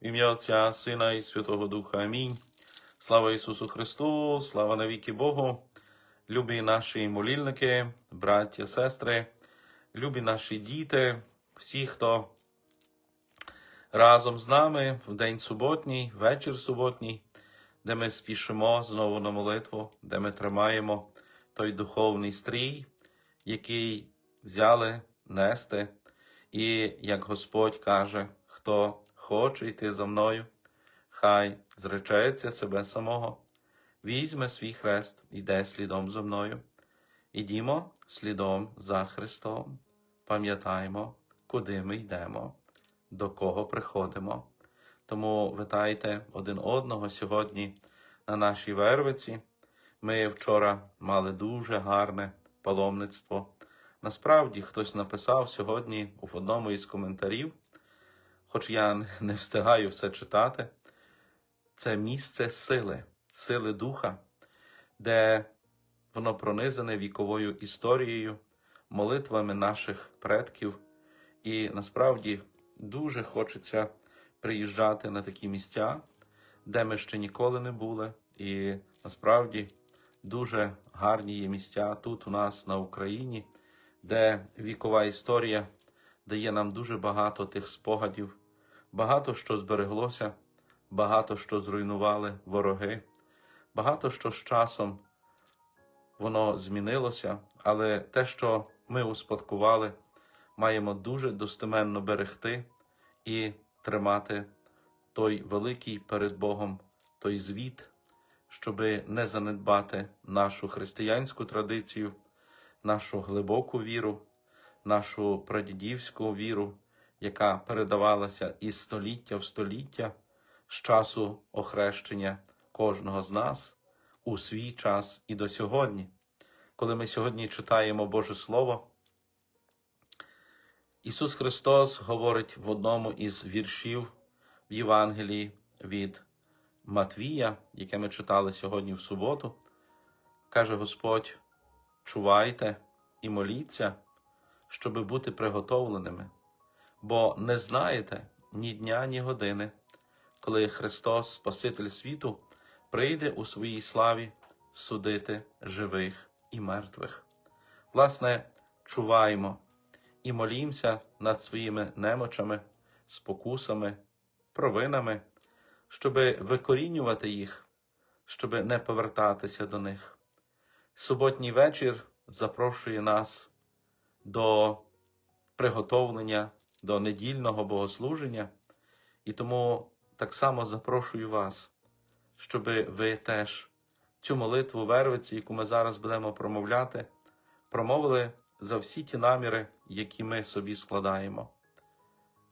Ім'я Отця, Сина і Святого Духа. Амінь. Слава Ісусу Христу, слава навіки Богу, любі наші молільники, браття, сестри, любі наші діти, всі, хто разом з нами в день суботній, вечір суботній, де ми спішимо знову на молитву, де ми тримаємо той духовний стрій, який взяли нести. І як Господь каже, хто хоче йти за мною, хай зречеться себе самого, візьме свій хрест, іде слідом за мною. Ідімо слідом за Христом, пам'ятаємо, куди ми йдемо, до кого приходимо. Тому витайте один одного сьогодні на нашій вервиці. Ми вчора мали дуже гарне паломництво. Насправді хтось написав сьогодні в одному із коментарів, хоч я не встигаю все читати, це місце сили, сили духа, де воно пронизане віковою історією, молитвами наших предків. І насправді дуже хочеться приїжджати на такі місця, де ми ще ніколи не були. І насправді дуже гарні є місця тут у нас на Україні, де вікова історія дає нам дуже багато тих спогадів, багато що збереглося, багато що зруйнували вороги, багато що з часом воно змінилося, але те, що ми успадкували, маємо дуже достеменно берегти і тримати той великий перед Богом той звіт, щоби не занедбати нашу християнську традицію, нашу глибоку віру, нашу прадідівську віру, яка передавалася із століття в століття з часу охрещення кожного з нас у свій час і до сьогодні. Коли ми сьогодні читаємо Боже Слово, Ісус Христос говорить в одному із віршів в Євангелії від Матвія, яке ми читали сьогодні в суботу, каже Господь: чувайте і моліться, щоби бути приготовленими, бо не знаєте ні дня, ні години, коли Христос, Спаситель світу, прийде у своїй славі судити живих і мертвих. Власне, чуваємо і молімося над своїми немочами, спокусами, провинами, щоби викорінювати їх, щоби не повертатися до них. Суботній вечір запрошує нас до приготовлення до недільного богослуження, і тому так само запрошую вас, щоби ви теж цю молитву вервиці, яку ми зараз будемо промовляти, промовили за всі ті наміри, які ми собі складаємо.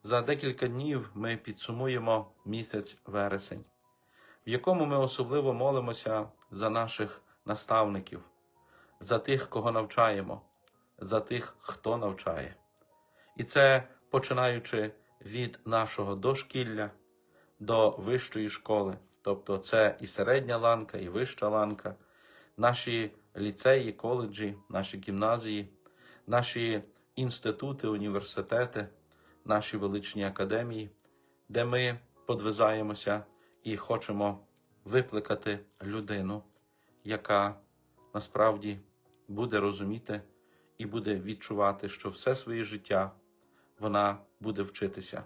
За декілька днів ми підсумуємо місяць вересень, в якому ми особливо молимося за наших наставників, за тих, кого навчаємо, за тих, хто навчає. І це починаючи від нашого дошкілля до вищої школи, тобто це і середня ланка, і вища ланка, наші ліцеї, коледжі, наші гімназії, наші інститути, університети, наші величні академії, де ми подвизаємося і хочемо викликати людину, яка насправді буде розуміти і буде відчувати, що все своє життя вона буде вчитися,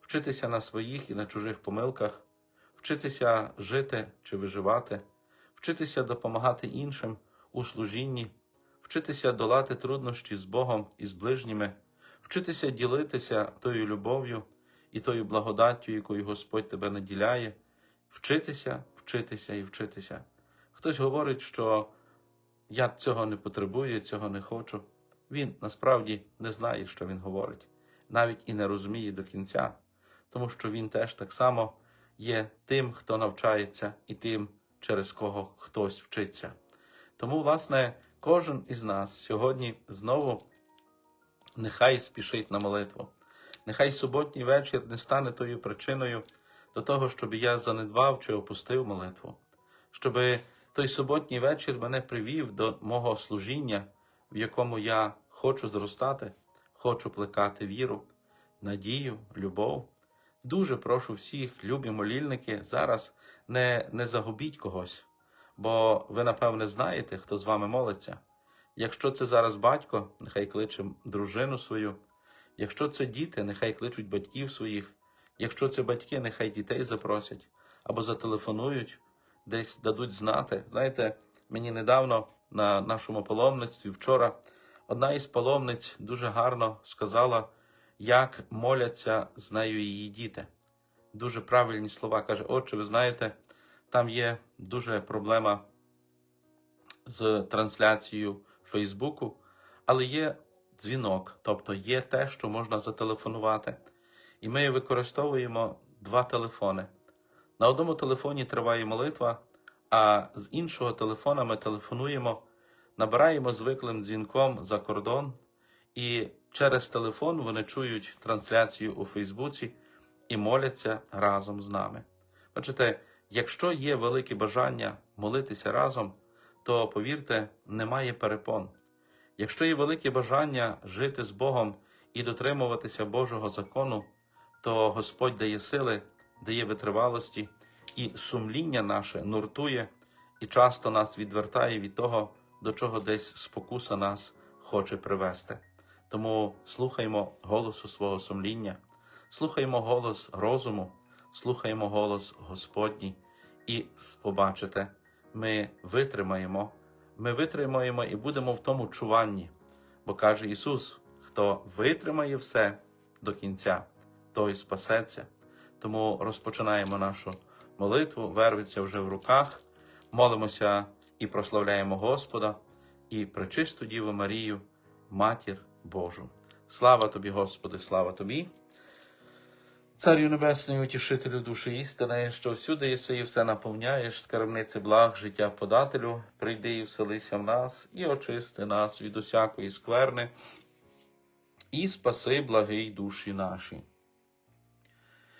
вчитися на своїх і на чужих помилках, вчитися жити чи виживати, вчитися допомагати іншим у служінні, вчитися долати труднощі з Богом і з ближніми, вчитися ділитися тою любов'ю і тою благодаттю, якою Господь тебе наділяє, вчитися, вчитися і вчитися. Хтось говорить, що я цього не потребую, цього не хочу. Він насправді не знає, що він говорить, навіть і не розуміє до кінця, тому що він теж так само є тим, хто навчається, і тим, через кого хтось вчиться. Тому, власне, кожен із нас сьогодні знову нехай спішить на молитву. Нехай суботній вечір не стане тою причиною до того, щоб я занедбав чи опустив молитву, щоб той суботній вечір мене привів до мого служіння, в якому я хочу зростати, хочу плекати віру, надію, любов, Дуже прошу всіх, любі молільники, зараз не, не загубіть когось, бо ви, напевне, знаєте, хто з вами молиться. Якщо це зараз батько, нехай кличе дружину свою. Якщо це діти, нехай кличуть батьків своїх. Якщо це батьки, нехай дітей запросять або зателефонують, десь дадуть знати. Знаєте, мені недавно на нашому паломництві вчора одна із паломниць дуже гарно сказала, як моляться з нею її діти. Дуже правильні слова каже: Отче, ви знаєте, там є дуже проблема з трансляцією Фейсбуку, але є дзвінок, тобто є те, що можна зателефонувати. І ми використовуємо два телефони. На одному телефоні триває молитва, а з іншого телефона ми телефонуємо, набираємо звиклим дзвінком за кордон, і через телефон вони чують трансляцію у Фейсбуці і моляться разом з нами. Бачите, якщо є велике бажання молитися разом, то повірте, немає перепон. Якщо є велике бажання жити з Богом і дотримуватися Божого закону, то Господь дає сили, дає витривалості, і сумління наше нуртує і часто нас відвертає від того, до чого десь спокуса нас хоче привести. Тому слухаймо голосу свого сумління, слухаймо голос розуму, слухаймо голос Господній, і побачите, ми витримаємо, ми витримаємо і будемо в тому чуванні. Бо каже Ісус: хто витримає все до кінця, той спасеться. Тому розпочинаємо нашу молитву, вервиться вже в руках, молимося і прославляємо Господа і пречисту Діву Марію, Матір Божу. Слава тобі, Господи, слава тобі. Царю Небесний, утішителю душі істини, що всюди єси і все наповняєш, скарбниці благ, життя подателю, прийди і вселися в нас, і очисти нас від усякої скверни, і спаси благий душі наші.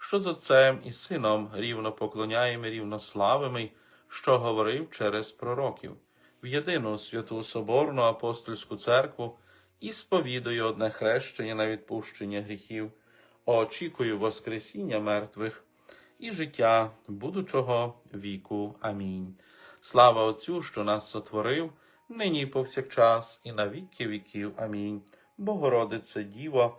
що з Отцем і Сином рівно поклоняємо, рівно славимо, що говорив через пророків, в єдину святу Соборну апостольську церкву і сповідую одне хрещення на відпущення гріхів, очікую Воскресіння мертвих і життя будучого віку. Амінь. Слава Отцю, що нас сотворив, нині і повсякчас, і на віки віків. Амінь. Богородице Діво,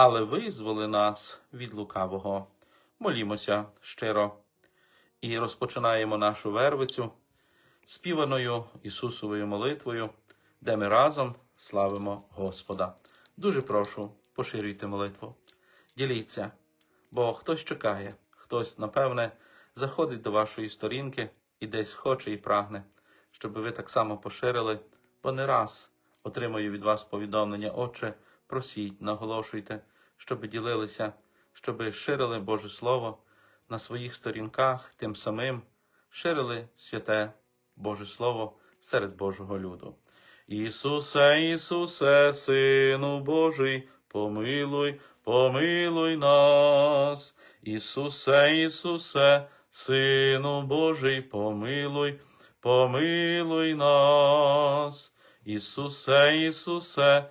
але визволи нас від лукавого. Молімося щиро і розпочинаємо нашу вервицю співаною Ісусовою молитвою, де ми разом славимо Господа. Дуже прошу, поширюйте молитву, діліться, бо хтось чекає, хтось, напевне, заходить до вашої сторінки і десь хоче і прагне, щоб ви так само поширили, бо не раз отримую від вас повідомлення, Отче, просіть, наголошуйте, щоб ділилися, щоб ширили Боже Слово на своїх сторінках, тим самим ширили святе Боже Слово серед Божого люду. Ісусе, Ісусе, Сину Божий, помилуй, помилуй нас. Ісусе, Ісусе, Сину Божий, помилуй, помилуй нас. Ісусе, Ісусе,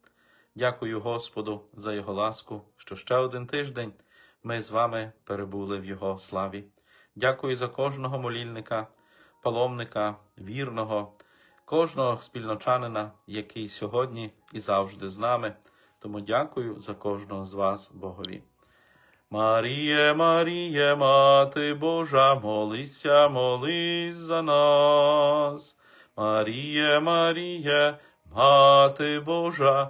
Дякую Господу за Його ласку, що ще один тиждень ми з вами перебули в Його славі. Дякую за кожного молільника, паломника, вірного, кожного спільночанина, який сьогодні і завжди з нами. Тому дякую за кожного з вас, Богові. Маріє, Маріє, Мати Божа, молися, молись за нас. Маріє, Маріє, Мати Божа,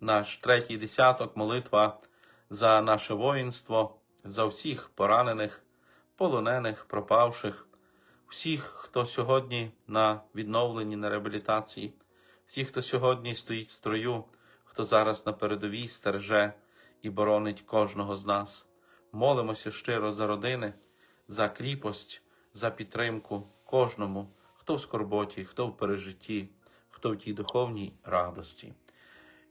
наш третій десяток, молитва за наше воїнство, за всіх поранених, полонених, пропавших, всіх, хто сьогодні на відновленні, на реабілітації, всіх, хто сьогодні стоїть в строю, хто зараз на передовій стереже і боронить кожного з нас. Молимося щиро за родини, за кріпость, за підтримку кожному, хто в скорботі, хто в пережитті, хто в тій духовній радості.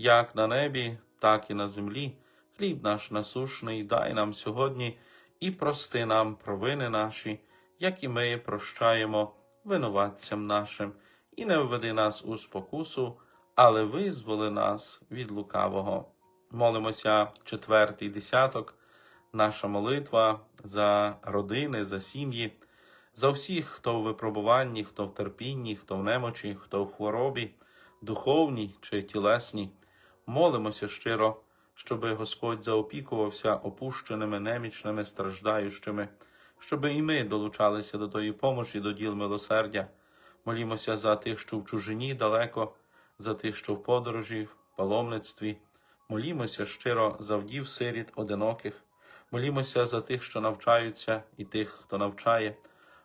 як на небі, так і на землі. Хліб наш насушний дай нам сьогодні і прости нам провини наші, як і ми прощаємо винуватцям нашим, і не введи нас у спокусу, але визволи нас від лукавого. Молимося четвертий десяток, наша молитва за родини, за сім'ї, за всіх, хто в випробуванні, хто в терпінні, хто в немочі, хто в хворобі, духовній чи тілесній. Молимося щиро, щоби Господь заопікувався опущеними, немічними, страждаючими, щоби і ми долучалися до тої помочі, до діл милосердя. Молімося за тих, що в чужині далеко, за тих, що в подорожі, в паломництві. Молімося щиро за вдів сиріт одиноких. Молімося за тих, що навчаються, і тих, хто навчає.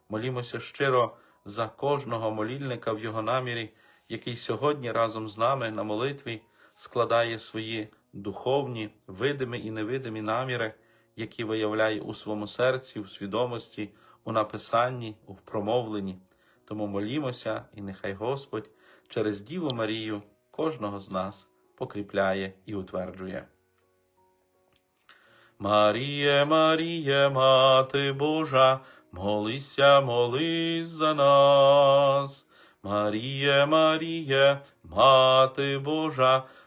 Молімося щиро за кожного молільника в його намірі, який сьогодні разом з нами на молитві складає свої духовні, видимі і невидимі наміри, які виявляє у своєму серці, у свідомості, у написанні, у промовленні. Тому молімося, і нехай Господь через Діву Марію кожного з нас покріпляє і утверджує. Маріє, Маріє, Мати Божа, молися, молись за нас. Маріє, Маріє, Мати Божа,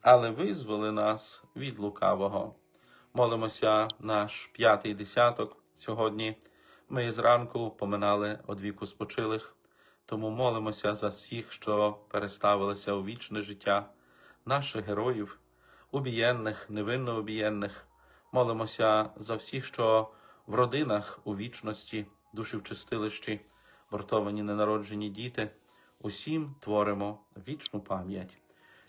але визволи нас від лукавого. Молимося наш п'ятий десяток сьогодні. Ми зранку поминали одвіку спочилих, тому молимося за всіх, що переставилися у вічне життя, наших героїв, убієнних, невинно убієнних. Молимося за всіх, що в родинах у вічності, душі в чистилищі, вартовані ненароджені діти. Усім творимо вічну пам'ять.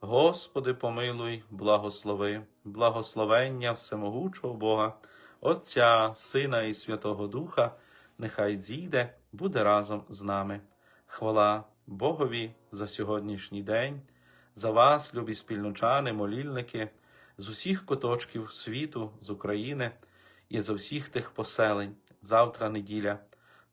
Господи, помилуй, благослови, благословення всемогучого Бога, Отця, Сина і Святого Духа, нехай зійде, буде разом з нами. Хвала Богові за сьогоднішній день, за вас, любі спільночани, молільники, з усіх куточків світу, з України і з усіх тих поселень. Завтра неділя.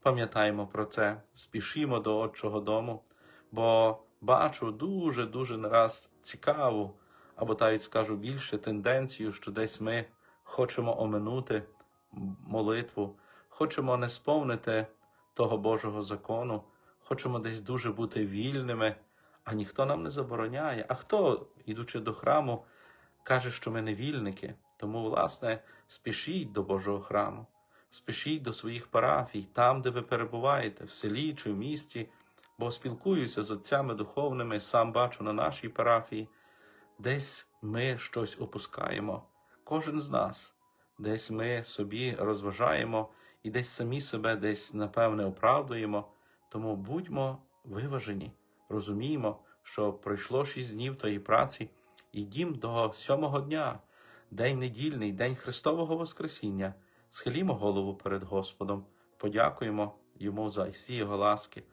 Пам'ятаємо про це, спішімо до Отчого дому, бо бачу дуже-дуже не раз цікаву, або навіть скажу більше тенденцію, що десь ми хочемо оминути молитву, хочемо не сповнити того Божого закону, хочемо десь дуже бути вільними, а ніхто нам не забороняє. А хто, ідучи до храму, каже, що ми не вільники? Тому, власне, спішіть до Божого храму, спішіть до своїх парафій, там, де ви перебуваєте, в селі чи в місті, бо спілкуюся з отцями духовними, сам бачу на нашій парафії, десь ми щось опускаємо, кожен з нас, десь ми собі розважаємо і десь самі себе десь, напевне, оправдуємо. Тому будьмо виважені, розуміємо, що пройшло шість днів тої праці, і дім до сьомого дня, день недільний, день Христового Воскресіння. Схилімо голову перед Господом, подякуємо Йому за всі Його ласки.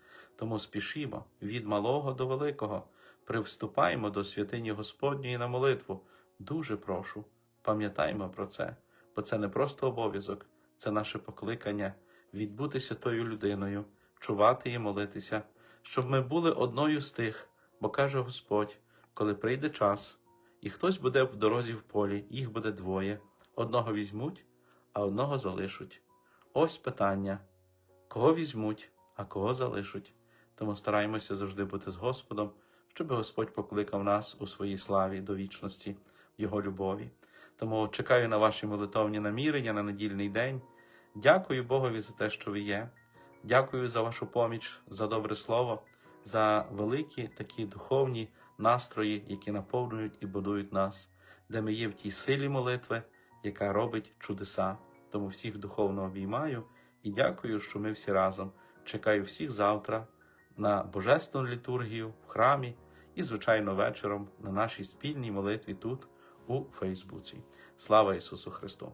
Тому спішімо від малого до великого, привступаємо до святині Господньої на молитву. Дуже прошу, пам'ятаймо про це, бо це не просто обов'язок, це наше покликання відбутися тою людиною, чувати і молитися, щоб ми були одною з тих, бо каже Господь, коли прийде час, і хтось буде в дорозі в полі, їх буде двоє, одного візьмуть, а одного залишуть. Ось питання: кого візьмуть, а кого залишуть. Тому стараємося завжди бути з Господом, щоб Господь покликав нас у своїй славі до вічності, в Його любові. Тому чекаю на ваші молитовні намірення на недільний день. Дякую Богові за те, що ви є. Дякую за вашу поміч, за добре слово, за великі такі духовні настрої, які наповнюють і будують нас, де ми є в тій силі молитви, яка робить чудеса. Тому всіх духовно обіймаю і дякую, що ми всі разом. Чекаю всіх завтра на божественну літургію в храмі і, звичайно, вечором на нашій спільній молитві тут, у Фейсбуці. Слава Ісусу Христу!